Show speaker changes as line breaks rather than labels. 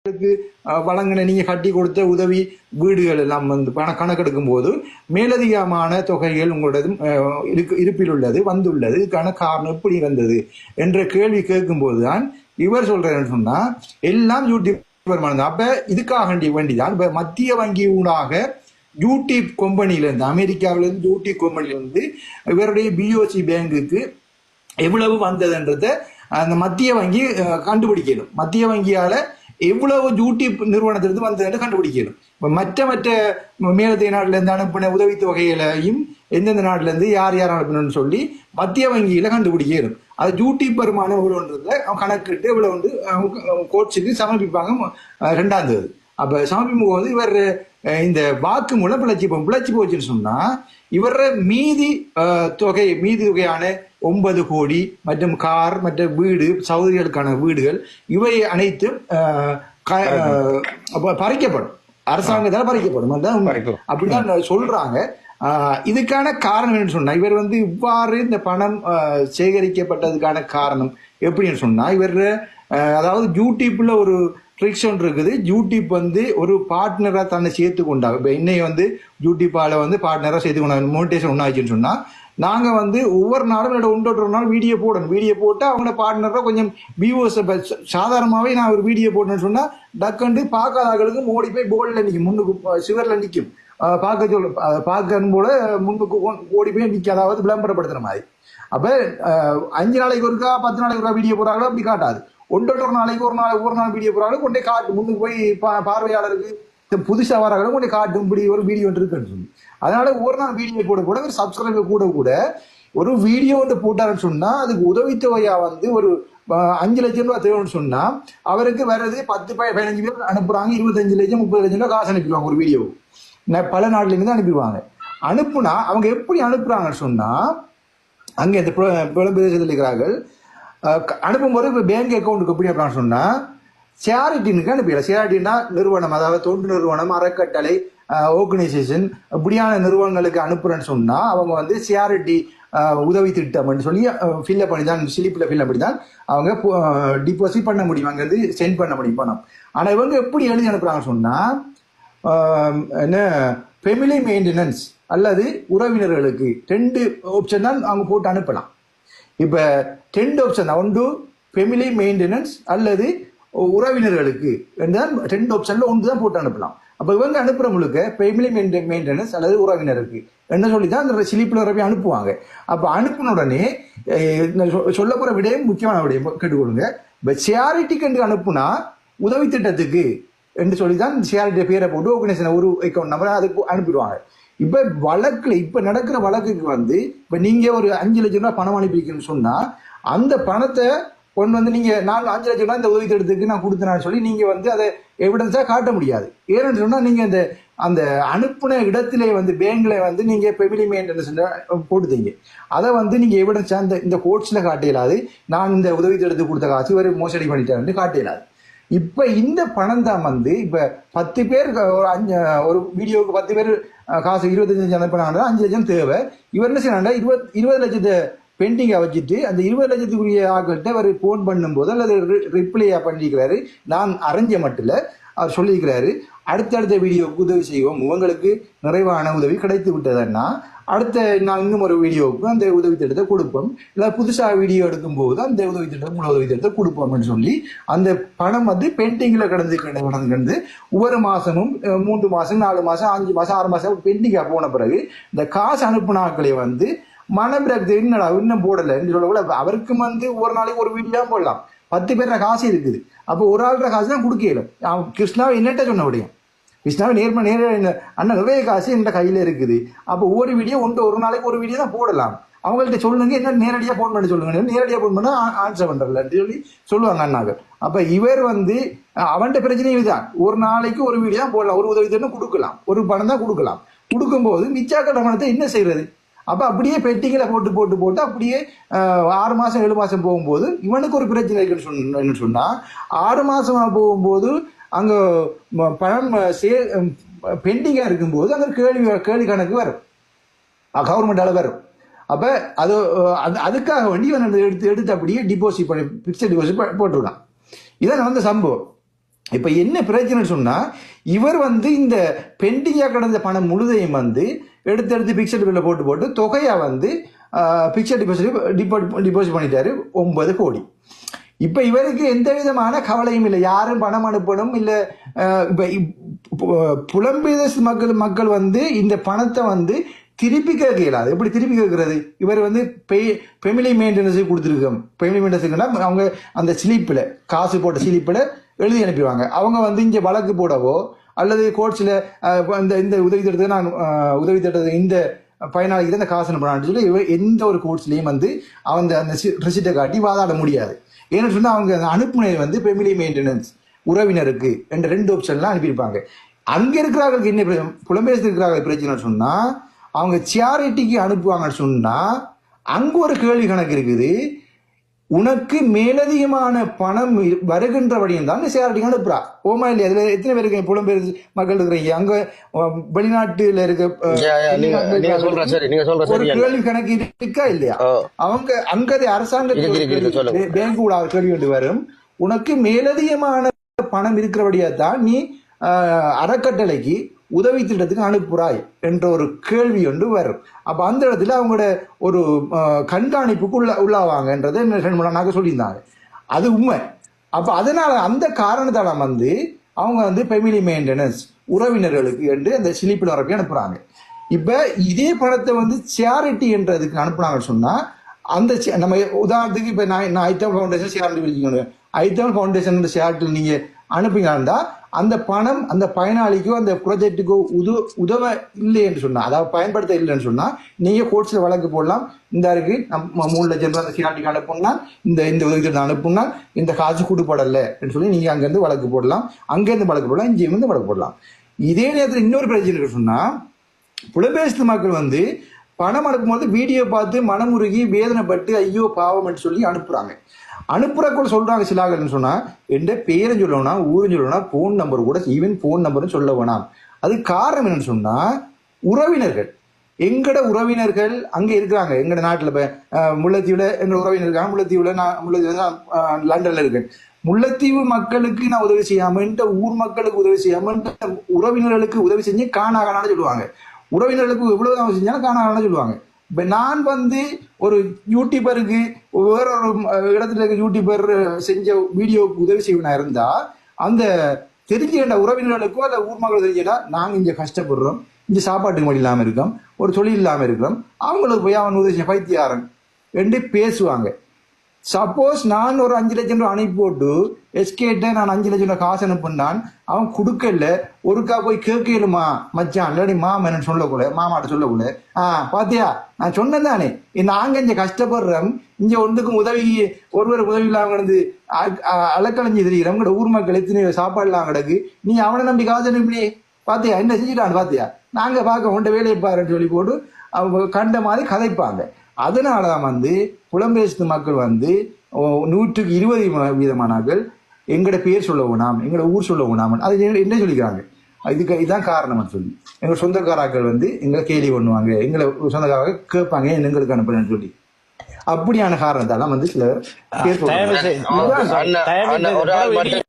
உங்களுக்கு வழங்கின நீங்க கட்டி கொடுத்த உதவி வீடுகள் எல்லாம் வந்து பண கணக்கெடுக்கும் போது மேலதிகமான தொகைகள் உங்களோட இருக்கு இருப்பில் உள்ளது வந்துள்ளது. இதுக்கான காரணம் எப்படி வந்தது என்ற கேள்வி கேட்கும்போது தான் இவர் சொல்றேன்னு சொன்னா எல்லாம் யூடியூப் வருமானம் அப்போ அப்ப இதுக்காக வேண்டிதான். இப்போ மத்திய வங்கி ஊடாக யூடியூப் கம்பெனியிலேருந்து அமெரிக்காவிலிருந்து அமெரிக்காவில இருந்து யூடியூப் இருந்து இவருடைய பிஓசி பேங்குக்கு எவ்வளவு வந்ததுன்றத அந்த மத்திய வங்கி கண்டுபிடிக்கணும். மத்திய வங்கியால எவ்வளவு யூடியூப் நிறுவனத்திலிருந்து வந்ததுன்னு கண்டுபிடிக்கணும். இப்போ மற்ற மற்ற மேலத்தைய நாட்டிலேருந்து அனுப்பின உதவித்தொகையிலையும் எந்தெந்த நாட்டிலேருந்து யார் யார் அனுப்பணும்னு சொல்லி மத்திய வங்கியில் கண்டுபிடிக்கணும். அது யூடியூப் வருமானம் எவ்வளோன்றத அவன் கணக்கிட்டு இவ்வளோ வந்து கோட்ஸுக்கு சமர்ப்பிப்பாங்க. ரெண்டாம் தேதி. அப்போ சமர்ப்பிக்கும் போது இவர் இந்த வாக்கு மூலம் பிழைச்சி போ பிழைச்சி போச்சுன்னு சொன்னால் இவர மீதி தொகை மீதி தொகையான ஒன்பது கோடி மற்றும் கார் மற்ற வீடு சௌகரியங்களுக்கான வீடுகள் இவை அனைத்தும் பறிக்கப்படும். அரசாங்கத்தால் பறிக்கப்படும். அதுதான். அப்படிதான் சொல்றாங்க. இதுக்கான காரணம் என்னன்னு சொன்னா இவர் வந்து இவ்வாறு இந்த பணம் சேகரிக்கப்பட்டதுக்கான காரணம் எப்படின்னு சொன்னா இவர் அதாவது யூடியூப்ல ஒரு ட்ரிக்ஸ் ஒன்று இருக்குது. யூடியூப் வந்து ஒரு பார்ட்னரா தன்னை சேர்த்து கொண்டா இப்ப இன்னைக்கு வந்து யூடியூப்பால வந்து பார்ட்னரா சேர்த்து கொண்டாங்க மோனிடேஷன் ஒன்னாச்சுன்னு சொன்னா நாங்க வந்து ஒவ்வொரு நாளும் என்னோட ஒன்று ஒரு நாள் வீடியோ போடணும். வீடியோ போட்டு அவங்களோட பார்ட்னரை கொஞ்சம் வியூவர்ஸ் சாதாரணமாகவே நான் ஒரு வீடியோ போடணும்னு சொன்னால் டக்குண்டு பார்க்காத ஆட்களுக்கு மோடி போய் போர்டில் நிற்கும் முன்னுக்கு சிவரில் நிற்கும் பார்க்க சொல்ல பார்க்கணும் போல முன்னுக்கு ஓடி போய் நிற்க அதாவது விளம்பரப்படுத்துகிற மாதிரி. அப்போ அஞ்சு நாளைக்கு ஒருக்கா பத்து நாளைக்கு ஒருக்கா வீடியோ போடுறாங்களோ அப்படி காட்டாது. ஒன்றொரு நாளைக்கு ஒரு நாள் ஒரு நாள் வீடியோ போடுறாங்களோ கொண்டே காட்டு. முன்னுக்கு போய் பா- பார்வையாளருக்கு இந்த புதுசா வராங்களோ கொண்டே காட்டும் இப்படி ஒரு வீடியோ ஒன்று இருக்குன்னு சொல்லி. அதனால ஒவ்வொரு நாள் வீடியோ போட கூட ஒரு சப்ஸ்கிரைபர் கூட கூட ஒரு வீடியோ வந்து போட்டாருன்னு சொன்னா அதுக்கு உதவித்தொகையா வந்து ஒரு அஞ்சு லட்சம் ரூபாய் தேவைன்னு சொன்னா அவருக்கு வர்றது பத்து ப- பதினஞ்சு பேர் அனுப்புறாங்க இருபத்தஞ்சு லட்சம் முப்பது லட்சம் ரூபாய் காசு அனுப்பிடுவாங்க ஒரு வீடியோ. பல நாட்டுல இருந்து அனுப்பிடுவாங்க. அனுப்புனா அவங்க எப்படி அனுப்புறாங்கன்னு சொன்னா அங்கே இந்த புல- புலம்பெயர்தல் இருக்கிறார்கள் அனுப்பும்போது இப்போ பேங்க் அக்கௌண்ட்டுக்கு எப்படி அனுப்புறான்னு சொன்னா சேரிட்டினுக்கு அனுப்பிடலாம். சேரிட்டின்னா நிறுவனம் அதாவது தொண்டு நிறுவனம் அறக்கட்டளை ஆர்கனைசேஷன் இப்படியான நிறுவனங்களுக்கு அனுப்புறேன்னு சொன்னா அவங்க வந்து சிஆர்டி உதவி திட்டம்னு சொல்லி ஃபில்அப் பண்ணி தான் ஸ்லிப்பில் ஃபில்அப் பண்ணி தான் அவங்க டிபாசிட் பண்ண முடியும். அங்கேருந்து சென்ட் பண்ண முடியும் பணம். ஆனால் இவங்க எப்படி எழுதி அனுப்புகிறாங்கன்னு சொன்னால் என்ன ஃபெமிலி மெயின்டெனன்ஸ் அல்லது உறவினர்களுக்கு ரெண்டு ஆப்ஷன் தான் அவங்க போட்டு அனுப்பலாம். இப்போ ரெண்டு ஆப்ஷன் தான். ஒன்று ஃபெமிலி மெயின்டெனன்ஸ் அல்லது உறவினர்களுக்கு தான் ரெண்டு ஆப்ஷனில் ஒன்று தான் போட்டு அனுப்பலாம். அப்போ இவங்க அனுப்புகிற முழுக்க ஃபெமிலி மெயின்டெனன்ஸ் அல்லது உறவினருக்கு. என்ன சொல்லி தான் அந்த சிலிப்பில் போய் அனுப்புவாங்க. அப்போ அனுப்பின உடனே சொ- சொல்ல போகிற விடையும் முக்கியமான விடையும் கேட்டுக்கொள்ளுங்க. இப்போ சேரிட்டிக்கு என்று அனுப்புனா உதவி திட்டத்துக்கு என்று சொல்லி தான் சேரிட்டி பேரை போட்டு ஆர்கனைசேஷன் ஒரு அக்கௌண்ட் நம்பரை அதுக்கு அனுப்பிடுவாங்க. இப்போ வழக்கில் இப்போ நடக்கிற வழக்குக்கு வந்து இப்போ நீங்கள் ஒரு அஞ்சு லட்சம் ரூபா பணம் அனுப்பிக்கணும்னு சொன்னால் அந்த பணத்தை ஒன்று வந்து நீங்கள் நாலு அஞ்சு லட்சம் ரூபாய் இந்த உதவி திட்டத்துக்கு நான் கொடுத்தேன்னு சொல்லி நீங்கள் வந்து அதை எவிடன்ஸாக காட்ட முடியாது. ஏன்னு சொன்னால் நீங்கள் இந்த அந்த அனுப்புன இடத்திலே வந்து பேங்கில் வந்து நீங்கள் பெமிலி மெயின்டெனன்ஸ் போட்டுதீங்க அதை வந்து நீங்கள் எவிடன்ஸாக இந்த இந்த கோட்ஸில் காட்டியலாது நான் இந்த உதவி திட்டத்துக்கு கொடுத்த காசு இவர் மோசடி பண்ணிட்டேன் காட்டியலாது இப்போ இந்த பணம் தான் வந்து இப்போ பத்து பேர் ஒரு அஞ்சு ஒரு வீடியோவுக்கு பத்து பேர் காசு இருபத்தஞ்சு லட்சம் அனுப்பினாங்கன்னா அஞ்சு லட்சம் தேவை. இவர் என்ன செய்யறாங்க இருபது இருபது லட்சத்தை பெண்டிங்கை வச்சுட்டு அந்த இருபது லட்சத்துக்குரிய ஆட்கள்கிட்ட அவர் ஃபோன் பண்ணும்போது அல்லது ரிப்ளையாக பண்ணியிருக்கிறாரு. நான் அறிஞ்ச மட்டும் அவர் சொல்லியிருக்கிறாரு அடுத்தடுத்த வீடியோவுக்கு உதவி செய்வோம். உங்களுக்கு நிறைவான உதவி கிடைத்து விட்டதுன்னா அடுத்த நான் இன்னும் ஒரு வீடியோவுக்கு அந்த உதவி திட்டத்தை கொடுப்போம். இல்லை புதுசாக வீடியோ எடுக்கும்போது அந்த உதவி திட்டம் மூல உதவி திட்டத்தை கொடுப்போம்னு சொல்லி அந்த பணம் வந்து பெயிண்டிங்கில் கிடந்து கிடந்து கடந்து கடந்து ஒவ்வொரு மாதமும் மூன்று மாதம் நாலு மாதம் அஞ்சு மாதம் ஆறு மாதம் பெயிண்டிங்காக போன பிறகு இந்த காசு அனுப்புனாக்களை வந்து மனபிரக்தி என்னடா? இன்னும் போடலை. என்று சொல்லக்கூட அவருக்கு வந்து ஒரு நாளைக்கு ஒரு வீடியோ போடலாம். பத்து பேர்ற காசு இருக்குது. அப்போ ஒரு ஆள்ற காசு தான் கொடுக்கல அவன் கிருஷ்ணாவை என்னட்ட சொன்ன விடையும் கிருஷ்ணாவை நேர்ம நேர அண்ணன் நிறைய காசு என்கிட்ட கையில இருக்குது. அப்போ ஒவ்வொரு வீடியோ ஒன்று ஒரு நாளைக்கு ஒரு வீடியோ தான் போடலாம். அவங்கள்ட்ட சொல்லுங்க என்ன நேரடியாக ஃபோன் பண்ணி சொல்லுங்க. நேரடியாக ஃபோன் பண்ணால் ஆன்சர் பண்றலன்னு சொல்லி சொல்லுவாங்க அண்ணாக்கள். அப்ப இவர் வந்து அவன்கிட்ட பிரச்சனை இதுதான். ஒரு நாளைக்கு ஒரு வீடியோ தான் போடலாம். ஒரு உதவி திட்டம் கொடுக்கலாம். ஒரு பணம் தான் கொடுக்கலாம். கொடுக்கும்போது மிச்சாக்கட்ட பணத்தை என்ன செய்யறது? அப்ப அப்படியே பெட்டிகளை போட்டு போட்டு போட்டு அப்படியே ஆறு மாசம் ஏழு மாசம் போகும்போது இவனுக்கு ஒரு பிரச்சனை இருக்குன்னு சொன்ன சொன்னால் சொன்னா ஆறு மாசமா போகும்போது அங்க பணம் சே பெண்டிங்கா இருக்கும்போது அங்க கேள்வி கேள்வி கணக்கு வரும். கவர்மெண்டால வரும். அப்ப அது அது- அதுக்காக வேண்டி இவன் எடுத்து எடுத்து அப்படியே டிபாசிட் பண்ணி பிக்சட் டிபாசிட் போட்டிருக்கான். இதான் நடந்த சம்பவம். இப்ப என்ன பிரச்சனை சொன்னா இவர் வந்து இந்த பெண்டிங்காக கிடந்த பணம் முழுதையும் வந்து எடுத்து எடுத்து பிக்சட் பில்ல போட்டு போட்டு தொகையை வந்து பிக்சர் டிபாசிட் டிபாசிட் பண்ணிட்டாரு ஒன்பது கோடி. இப்போ இவருக்கு எந்த விதமான கவலையும் இல்லை. யாரும் பணம் அனுப்பணும் இல்லை புலம்பெயர் மக்கள் மக்கள் வந்து இந்த பணத்தை வந்து திருப்பி கேட்க இயலாது. எப்படி திருப்பி கேட்கறது? இவர் வந்து ஃபெமிலி மெயின்டெனன்ஸுக்கு கொடுத்துருக்கோம். ஃபெமிலி மெயின்டெனன்ஸுக்குன்னா அவங்க அந்த ஸ்லீப்பில் காசு போட்ட ஸ்லீப்பில் எழுதி அனுப்பிடுவாங்க. அவங்க வந்து இங்கே வழக்கு போடவோ அல்லது கோட்ஸில் இந்த இந்த உதவி திட்டத்துக்கு நான் உதவி திட்டத்தை இந்த பயனாளிக்கு தான் இந்த காசு அனுப்புறான்னு சொல்லி எந்த ஒரு கோர்ட்ஸ்லையும் வந்து அவங்க அந்த ரிசிட்டை காட்டி வாதாட முடியாது. ஏன்னு சொன்னால் அவங்க அந்த அனுப்புனது வந்து ஃபெமிலி மெயின்டெனன்ஸ் உறவினருக்கு என்ற ரெண்டு ஆப்ஷன்லாம் அனுப்பியிருப்பாங்க. அங்கே இருக்கிறவங்களுக்கு என்ன பிரச்சனை புலம்பெயர்ந்து இருக்கிறவங்க பிரச்சனை சொன்னால் அவங்க சேரிட்டிக்கு அனுப்புவாங்கன்னு சொன்னால் அங்கே ஒரு கேள்வி கணக்கு இருக்குது. உனக்கு மேலதிகமான பணம் இரு- வருகின்றபடியும் தான் சேரிட்டிக்கு அனுப்புறா. ஓமா இல்லையா? அதுல எத்தனை பேர் இருக்கீங்க? புலம்பெயர் மக்கள் இருக்கிறீங்க. அங்க வெளிநாட்டுல இருக்க ஒரு கேள்வி கணக்கு இருக்கா இல்லையா. அவங்க அங்கது அரசாங்க
இருக்கு, இருக்கு, இருக்கு, சொல்லுங்க.
பேங்க் கூட கேள்வி கொண்டு வரும். உனக்கு மேலதிகமான பணம் இருக்கிறபடியா தான் நீ அறக்கட்டளைக்கு உதவி திட்டத்துக்கு அனுப்புறாய் என்ற ஒரு கேள்வி ஒன்று வரும். அப்போ அந்த இடத்துல அவங்களோட ஒரு கண்காணிப்புக்கு உள்ள உள்ளாவாங்கன்றதை ரெண்டு நாங்கள் சொல்லியிருந்தாங்க. அது உண்மை. அப்போ அதனால அந்த காரணத்தால் வந்து அவங்க வந்து ஃபெமிலி மெயின்டெனன்ஸ் உறவினர்களுக்கு என்று அந்த சிலிப்பில் வரப்பி அனுப்புகிறாங்க இப்போ இதே பணத்தை வந்து சேரிட்டி என்றதுக்கு அனுப்புனாங்கன்னு சொன்னால் அந்த நம்ம உதாரணத்துக்கு இப்போ நான் நான் ஐத்தம் ஃபவுண்டேஷன் சேரிட்டி வச்சுக்கணும் ஐத்தம் ஃபவுண்டேஷன் சேரிட்டியில் அனுப்பிங்க இருந்தால் அந்த பணம் அந்த பயனாளிக்கோ அந்த ப்ராஜெக்ட்டுக்கோ உது உதவ இல்லை என்று சொன்னால் அதாவது பயன்படுத்த இல்லைன்னு சொன்னால் நீங்கள் கோர்ட்ஸில் வழக்கு போடலாம். இந்த இருக்கு நம்ம மூணு லட்சம் ரூபாய் அந்த சேரிட்டிக்கு அனுப்புனா இந்த இந்த உதவி அனுப்புனா இந்த காசு கொடுப்படல சொல்லி நீங்கள் அங்கேருந்து வழக்கு போடலாம். அங்கேருந்து வழக்கு போடலாம் இங்கே இருந்து வழக்கு போடலாம். இதே நேரத்தில் இன்னொரு பிரச்சனை சொன்னால் சொன்னா மக்கள் வந்து பணம் அனுப்பும்போது வீடியோ பார்த்து மனமுருகி வேதனைப்பட்டு ஐயோ பாவம்னு சொல்லி அனுப்புகிறாங்க அனுப்புறக்குள்ள சொல்றாங்க சில சொன்னா எந்த பேரும் சொல்லணும்னா ஊரும் சொல்லணும்னா போன் ஃபோன் நம்பர் கூட ஈவன் ஃபோன் நம்பரும் சொல்ல வேணாம் அது காரணம் என்னன்னு சொன்னா உறவினர்கள். எங்கட உறவினர்கள் அங்க இருக்கிறாங்க. எங்கட நாட்டுல இப்ப முல்லைத்தீவில் முல்லைத்தீவுல எங்க உறவினர் இருக்காங்க. நான் முல்லைத்தீவுல லண்டனில் லண்டன்ல இருக்கேன். முல்லைத்தீவு மக்களுக்கு நான் உதவி செய்யாம இந்த ஊர் மக்களுக்கு உதவி செய்யாம உறவினர்களுக்கு உதவி செஞ்சு காணாகானான்னு சொல்லுவாங்க. உறவினர்களுக்கு எவ்வளவு செஞ்சாலும் காணாகானான்னு சொல்லுவாங்க. நான் வந்து ஒரு யூடியூபருக்கு வேற ஒரு இடத்துல இருக்க யூடியூபர் செஞ்ச வீடியோவுக்கு உதவி செய்வனா இருந்தா அந்த தெரிஞ்ச உறவினர்களுக்கோ அல்ல ஊர் மக்கள் தெரிஞ்சா நாங்க இங்க கஷ்டப்படுறோம். இங்கே சாப்பாட்டுக்கு வழி இல்லாம இருக்கோம். ஒரு தொழில் இல்லாம இருக்கிறோம் அவங்களுக்கு போய் அவன் உதவி செய்ய பைத்தியாரன் என்று பேசுவாங்க. சப்போஸ் நான் ஒரு அஞ்சு லட்சம் ரூபாய் அனுப்பி போட்டு எஸ்கேட்ட நான் அஞ்சு லட்சம் ரூபாய் காசு அனுப்புனான் அவன் கொடுக்கல ஒருக்கா போய் கேட்கலுமா மச்சான் இல்லாடி மாமன் சொல்லக்கூட மாமாட்ட சொல்லக்கூட. ஆ பாத்தியா நான் சொன்னேன் தானே நாங்க இங்க கஷ்டப்படுறோம் இங்க ஒன்றுக்கும் உதவி ஒருவர் உதவி இல்லாம கிடந்து அ- அலக்கலைஞ்சு தெரிகிறோம் கூட ஊர் மக்கள் எத்தனை சாப்பாடு இல்லாம கிடக்கு நீ அவனை நம்பி காசு அனுப்பினே பாத்தியா என்ன செஞ்சுட்டான் பாத்தியா நாங்க பார்க்க உண்ட வேலையை பாருன்னு சொல்லி போட்டு அவங்க கண்ட மாதிரி கதைப்பாங்க. அதனாலதான் வந்து புலம்பெயர்த்து மக்கள் வந்து நூற்றுக்கு இருபது வீதமானார்கள். எங்கட பேர் சொல்ல வேணாம் எங்கட ஊர் சொல்ல வேணாம். அது என்ன- சொல்லிக்கிறாங்க? இதுக்கு இதுதான் காரணம்னு சொல்லி. எங்க சொந்தக்காராக்கள் வந்து எங்களை கேலி பண்ணுவாங்க எங்களை சொந்தக்காரங்க கேட்பாங்க எங்களுக்கு அனுப்புறேன்னு சொல்லி. அப்படியான காரணத்தால வந்து சிலர்